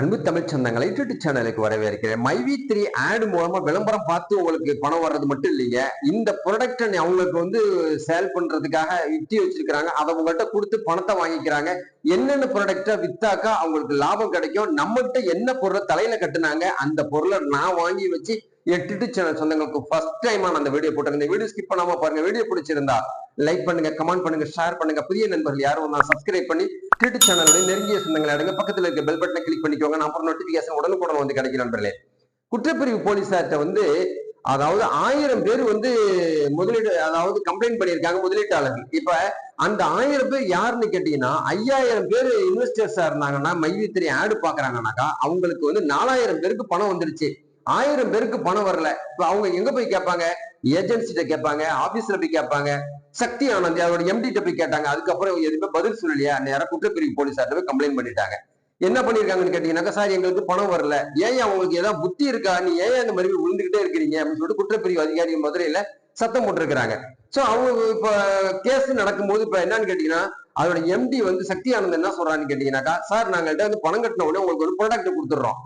அன்பு தமிழ் சந்தங்களை யூடியூப் சேனலுக்கு வரவேற்கிறேன். மைவி த்ரீ ஆடு மூலமா விளம்பரம் பார்த்து உங்களுக்கு பணம் வர்றது மட்டும் இல்லைங்க. இந்த ப்ராடக்டை அவங்களுக்கு வந்து சேல் பண்றதுக்காக வித்தி வச்சிருக்கிறாங்க. அதை உங்கள்கிட்ட கொடுத்து பணத்தை வாங்கிக்கிறாங்க. என்னென்ன ப்ராடக்டை வித்தாக்கா அவங்களுக்கு லாபம் கிடைக்கும்? நம்மகிட்ட என்ன பொருளை தலையில கட்டுனாங்க? அந்த பொருளை நான் வாங்கி வச்சு எட்டு சேனல் சொந்தங்களுக்கு ஃபர்ஸ்ட் டைம் அந்த வீடியோ போட்டிருந்தேன் வீடியோ ஸ்கிப் பண்ணாம பாருங்க. வீடியோ பிடிச்சிருந்தா லைக் பண்ணுங்க கமெண்ட் பண்ணுங்க ஷேர் பண்ணுங்க. புதிய நண்பர்கள் யாரும் நான் சப்ஸ்கிரைப் பண்ணி யூடியூப் சேனலுடைய நெருங்கிய சொந்தங்களை அடங்க. பக்கத்தில் இருக்க பெல் பட்டனை கிளிக் பண்ணிக்கோங்க. நான் அப்புறம் நோட்டிபிகேஷன் உடனுக்குடன் வந்து கிடைக்கும் நண்பர்களே. குற்றப்பிரிவு போலீஸார்கிட்ட வந்து அதாவது ஆயிரம் பேர் வந்து முதலீடு அதாவது கம்ப்ளைண்ட் பண்ணியிருக்காங்க முதலீட்டாளர்கள். இப்ப அந்த ஆயிரம் பேர் யாருன்னு கேட்டீங்கன்னா ஐயாயிரம் பேர் இன்வெஸ்டர்ஸா இருந்தாங்கன்னா மைவித்திரி ஆடு பாக்குறாங்கன்னாக்கா அவங்களுக்கு வந்து நாலாயிரம் பேருக்கு பணம் வந்துருச்சு. ஆயிரம் பேருக்கு பணம் வரல. இப்ப அவங்க எங்க போய் கேட்பாங்க? ஏஜென்சிட்ட கேட்பாங்க ஆபீஸ்ல போய் கேட்பாங்க. சக்தி ஆனந்த் அவரோட எம்டிட்ட போய் கேட்டாங்க. அதுக்கப்புறம் எதுவுமே பதில் சொல்லலையா? நேரம் குற்றப்பிரிவு போலீஸார்ட்ட போய் கம்ப்ளைண்ட் பண்ணிட்டாங்க. என்ன பண்ணிருக்காங்கன்னு கேட்டீங்கன்னாக்கா சார் எங்களுக்கு பணம் வரல. ஏன் அவங்களுக்கு ஏதாவது புத்தி இருக்கா? நீ ஏன் அந்த மாதிரி விழுந்துகிட்டே இருக்கிறீங்க? அப்படின்னு சொல்லிட்டு குற்றப்பிரிவு அதிகாரி மதுரையில சத்தம் போட்டிருக்கிறாங்க. சோ அவங்க இப்ப கேஸ் நடக்கும்போது இப்ப என்னன்னு கேட்டீங்கன்னா அதோட எம்டி வந்து சக்தி ஆனந்த் என்ன சொல்றான்னு கேட்டீங்கன்னாக்கா சார் நாங்கள்கிட்ட வந்து பணம் கட்டின உடனே உங்களுக்கு ஒரு ப்ராடக்ட் கொடுத்துடுறோம்.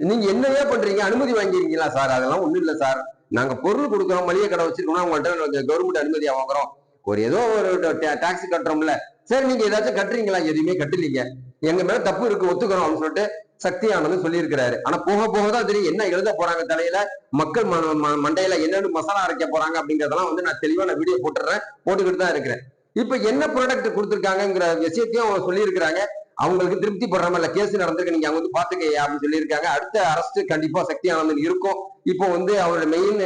நீங்க என்னவே பண்றீங்க? அனுமதி வாங்கிருக்கீங்களா சார்? அதெல்லாம் ஒண்ணும் இல்ல சார். நாங்க பொருள் கொடுக்குறோம் மளிகை கடை வச்சிருக்கோம்னா உங்கள்கிட்ட கவர்மெண்ட் அனுமதி வாங்குறோம். ஒரு ஏதோ ஒரு டாக்ஸி கட்டுறோம்ல. சரி நீங்க ஏதாச்சும் கட்டுறீங்களா? எதுவுமே கட்டலீங்க. எங்க மேல தப்பு இருக்கு ஒத்துக்கிறோம் அப்படின்னு சொல்லிட்டு சக்தியானது சொல்லியிருக்கிறாரு. ஆனா போக போக தான் தெரியும் என்ன எழுத போறாங்க தலையில மக்கள் ம- ம- மண்டையில என்னென்ன மசாலா அரைக்க போறாங்க அப்படிங்கறதெல்லாம் வந்து நான் தெளிவா நான் வீடியோ போட்டுறேன் போட்டுக்கிட்டு தான் இருக்கிறேன். இப்ப என்ன ப்ராடக்ட் கொடுத்துருக்காங்கிற விஷயத்தையும் அவங்க சொல்லியிருக்கிறாங்க. அவங்களுக்கு திருப்தி படுற மாதிரி கேஸ் நடந்திருக்கு. நீங்க அவங்க வந்து பாத்துக்க அப்படின்னு சொல்லியிருக்காங்க. அடுத்த அரஸ்ட் கண்டிப்பா சக்தி ஆனந்தன் இருக்கும். இப்போ வந்து அவரோட மெயின்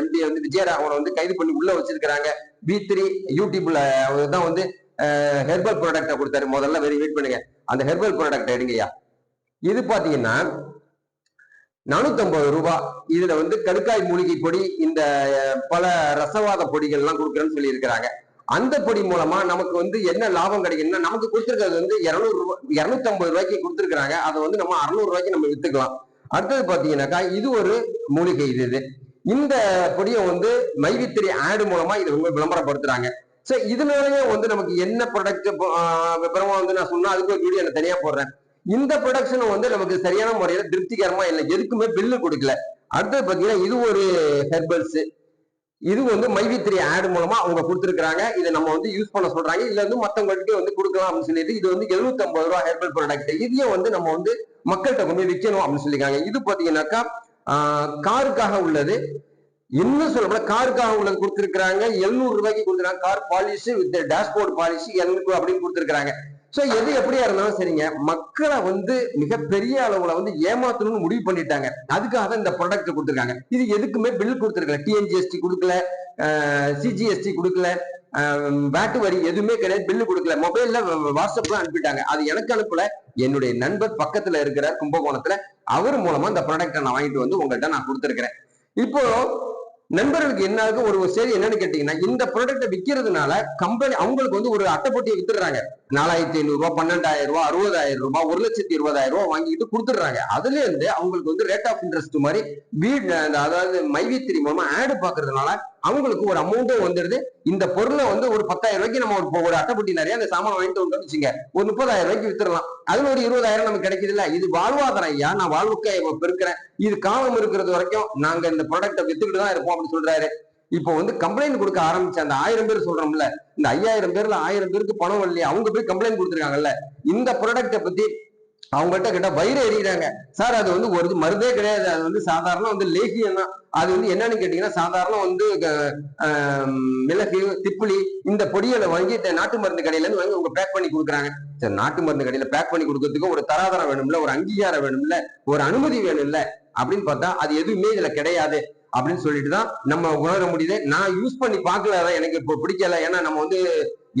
எம்டி வந்து விஜயராகவனை வந்து கைது பண்ணி உள்ள வச்சிருக்கிறாங்க. பி த்ரீ யூடியூப்ல அவர் தான் வந்து ஹெர்பல் ப்ராடக்டை கொடுத்தாரு. முதல்ல வெரி வெயிட் பண்ணுங்க. அந்த ஹெர்பல் ப்ராடக்ட் எடுங்கய்யா இது பாத்தீங்கன்னா நானூத்தம்பது ரூபாய் இதுல வந்து கடுக்காய் மூலிகை பொடி இந்த பல ரசவாத பொடிகள் எல்லாம் கொடுக்குறேன்னு சொல்லி இருக்கிறாங்க அந்த பொடி மூலமா நமக்கு வந்து என்ன லாபம் கிடைக்கும்னா நமக்கு கொடுத்துருக்கிறது வந்து இருநூறு ரூபாய் இருநூத்தி ஐம்பது ரூபாய்க்கு கொடுத்துருக்காங்க அதை வந்து நம்ம அறுநூறு ரூபாய்க்கு நம்ம வித்துக்கலாம். அடுத்தது பாத்தீங்கன்னாக்கா இது ஒரு மூலிகை இது இது. இந்த பொடியை வந்து மைவித்திரி ஆடு மூலமா இதை ரொம்ப விளம்பரப்படுத்துறாங்க. சோ இதனாலயே வந்து நமக்கு என்ன ப்ராடக்ட் விபரமா வந்து நான் சொன்னா அதுக்கு ஒரு வீடியோ நான் தனியா போடுறேன். இந்த ப்ரொடக்ஷன் வந்து நமக்கு சரியான முறையில திருப்திகரமா இல்லை எதுக்குமே பில்லு கொடுக்கல. அடுத்தது பாத்தீங்கன்னா இது ஒரு ஹெர்பல்ஸ் இது வந்து மைவித்திரி ஆடு மூலமா அவங்க கொடுத்துருக்காங்க இதை நம்ம வந்து யூஸ் பண்ண சொல்றாங்க. இல்ல வந்து மத்தவங்கள்ட்ட வந்து கொடுக்கலாம் அப்படின்னு சொல்லிட்டு இது வந்து 750 ஐம்பது ரூபா ஹெர்பல் ப்ராடக்ட் இதையும் வந்து நம்ம வந்து மக்கள்கிட்ட கொண்டு போய் விற்கணும் அப்படின்னு சொல்லியிருக்காங்க. இது பாத்தீங்கன்னாக்கா காருக்காக உள்ளது. இன்னும் சொல்ல காருக்காக உள்ளது கொடுத்துருக்காங்க எழுநூறு ரூபாய்க்கு கொடுத்துருக்காங்க car policy with dashboard policy எழுநூறு அப்படின்னு கொடுத்துருக்காங்க சோ எது எப்படியா இருந்தாலும் சரிங்க மக்களை வந்து மிகப்பெரிய அளவுல வந்து ஏமாத்தணும்னு முடிவு பண்ணிட்டாங்க. அதுக்காக இந்த ப்ராடக்ட் கொடுத்துருக்காங்க. இது எதுக்குமே பில் கொடுத்துருக்கல. டிஎன்ஜிஎஸ்டி கொடுக்கல சிஜிஎஸ்டி கொடுக்கல வேட்டு வரி எதுவுமே கிடையாது பில்லு கொடுக்கல. மொபைல்ல வாட்ஸ்அப்ல அனுப்பிட்டாங்க. அது எனக்கு அனுப்பல. என்னுடைய நண்பர் பக்கத்துல இருக்கிற கும்பகோணத்துல. அவர் மூலமா இந்த ப்ராடக்ட்டை நான் வாங்கிட்டு வந்து உங்கள்கிட்ட நான் கொடுத்துருக்கிறேன். இப்போ நண்பர்களுக்கு என்ன ஒரு செய்தி என்னன்னு கேட்டீங்கன்னா இந்த ப்ராடக்ட்டை விற்கிறதுனால கம்பெனி அவங்களுக்கு வந்து ஒரு அட்டைப்பட்டியை வித்துடுறாங்க. நாலாயிரத்தி ஐநூறுரூவா பன்னெண்டாயிரம் ரூபாய் அறுபதாயிரம் ரூபாய் ஒரு லட்சத்தி இருபதாயிரம் ரூபாய் வாங்கிட்டு கொடுத்துடுறாங்க. அதுல இருந்து அவங்களுக்கு வந்து ரேட் ஆஃப் இன்ட்ரெஸ்ட் மாதிரி வீடு அந்த அதாவது மைவித்திரி மூலமா ஆடு பாக்குறதுனால அவங்களுக்கு ஒரு அமௌண்ட்டும் வந்துடுது. இந்த பொருளை வந்து ஒரு பத்தாயிரம் ரூபாய்க்கு நம்ம ஒரு ஒரு அட்டைப்பட்டி நிறைய அந்த சாமான் வாங்கிட்டு வந்தோம்னு வச்சுங்க ஒரு முப்பதாயிரம் ரூபாய்க்கு வித்துடலாம். அதுல ஒரு இருபதாயிரம் நமக்கு கிடைக்குது இல்ல இது வாழ்வாதாரம் ஐயா. நான் வாழ்வுக்கை பெருக்கிறேன். இது காலம் இருக்கிறது வரைக்கும் நாங்க இந்த ப்ராடக்ட்டை வித்துக்கிட்டு தான் இருப்போம் அப்படின்னு சொல்றாரு. இப்போ வந்து கம்ப்ளைண்ட் கொடுக்க ஆரம்பிச்ச அந்த ஆயிரம் பேர் சொல்றோம்ல இந்த ஐயாயிரம் பேர்ல ஆயிரம் பேருக்கு பணம் வரலையே அவங்க போய் கம்ப்ளைண்ட் கொடுத்துருக்காங்கல்ல இந்த ப்ராடக்ட்டை பத்தி அவங்கள்ட்ட கிட்ட வயிறு எறிகிறாங்க சார் அது வந்து ஒரு மருந்தே கிடையாது. அது வந்து சாதாரண வந்து லேகியம் தான். அது வந்து என்னன்னு கேட்டீங்கன்னா சாதாரண வந்து மிளகு திப்புளி இந்த பொடியில வாங்கி இந்த நாட்டு மருந்து கடையில இருந்து வாங்கி உங்க பேக் பண்ணி கொடுக்குறாங்க. சரி நாட்டு மருந்து கடையில பேக் பண்ணி கொடுக்கறதுக்கு ஒரு தராதரம் வேணும்ல ஒரு அங்கீகாரம் வேணும்ல ஒரு அனுமதி வேணும்ல அப்படின்னு பார்த்தா அது எதுவுமே இதுல கிடையாது. அப்படின்னு சொல்லிட்டு தான் நம்ம உணர முடியுது. நான் யூஸ் பண்ணி பார்க்கல எனக்கு இப்போ பிடிக்கல. ஏன்னா நம்ம வந்து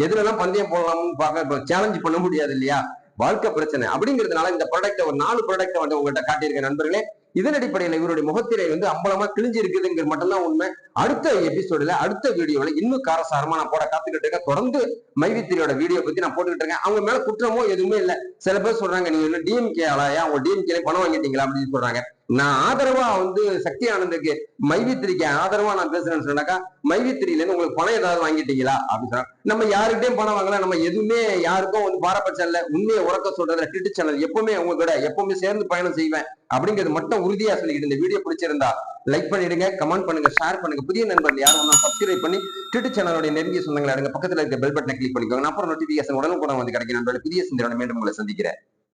எதுலலாம் பந்தயம் போடலாம்னு பார்க்க இப்போ சேலஞ்ச் பண்ண முடியாது இல்லையா? வாழ்க்கை பிரச்சனை. அப்படிங்கிறதுனால இந்த ப்ராடக்ட்டை ஒரு நாலு ப்ராடக்ட்டை வந்து உங்கள்கிட்ட காட்டியிருக்க நண்பர்களே. இதன் அடிப்படையில் இவருடைய முகத்திரை வந்து அம்பலமா கிழிஞ்சு இருக்குதுங்கிறது மட்டும்தான் உண்மை. அடுத்த எபிசோடுல அடுத்த வீடியோல இன்னும் காரசாரமா நான் போட காத்துக்கிட்டு இருக்கேன். தொடர்ந்து மைவித்திரியோட வீடியோ பத்தி நான் போட்டுக்கிட்டு இருக்கேன். அவங்க மேல குற்றமோ எதுவுமே இல்ல. சில பேர் சொல்றாங்க நீங்க இன்னும் டிஎம்கே ஆளாயா? அவங்க டிஎம்கே பணம் வாங்கிட்டீங்களா? அப்படின்னு சொல்றாங்க. நான் ஆதரவா வந்து சக்தி ஆனந்துக்கு மைவித்திரிக்கு ஆதரவா நான் பேசுறேன்னு சொன்னாக்கா மைவித்திரியில இருந்து உங்களுக்கு பணம் ஏதாவது வாங்கிட்டீங்களா? அப்படின்னு சொன்னா நம்ம யாருக்கிட்டையும் பணம் வாங்கல. நம்ம எதுவுமே யாருக்கும் வந்து பாரபட்சம் இல்ல. உண்மையை உறக்க சொல்றதுல டிட்டு சேனல் எப்பவுமே உங்க கூட எப்பவுமே சேர்ந்து பயணம் செய்வேன் அப்படிங்கிறது மட்டும் உறுதியா சொல்லிக்கிட்டு இந்த வீடியோ பிடிச்சிருந்தா லைக் பண்ணிடுங்க கமெண்ட் பண்ணுங்க ஷேர் பண்ணுங்க. புதிய நண்பர்கள் யாரும் ஒன்றும் சப்ஸ்கிரைப் பண்ணி ட்விட்டர் சேனலோட நெருங்கிய சொந்தங்களை இருங்க பக்கத்துல இருக்க பெல் பட்டனை கிளிக் பண்ணிக்கோங்க. அப்புறம் நோட்டிபிகேஷன் உடனுக்குடன் வந்து கிடைக்கும் நம்மளோட புதிய சிந்தனை மீண்டும் உங்களை சந்திக்கிறேன்.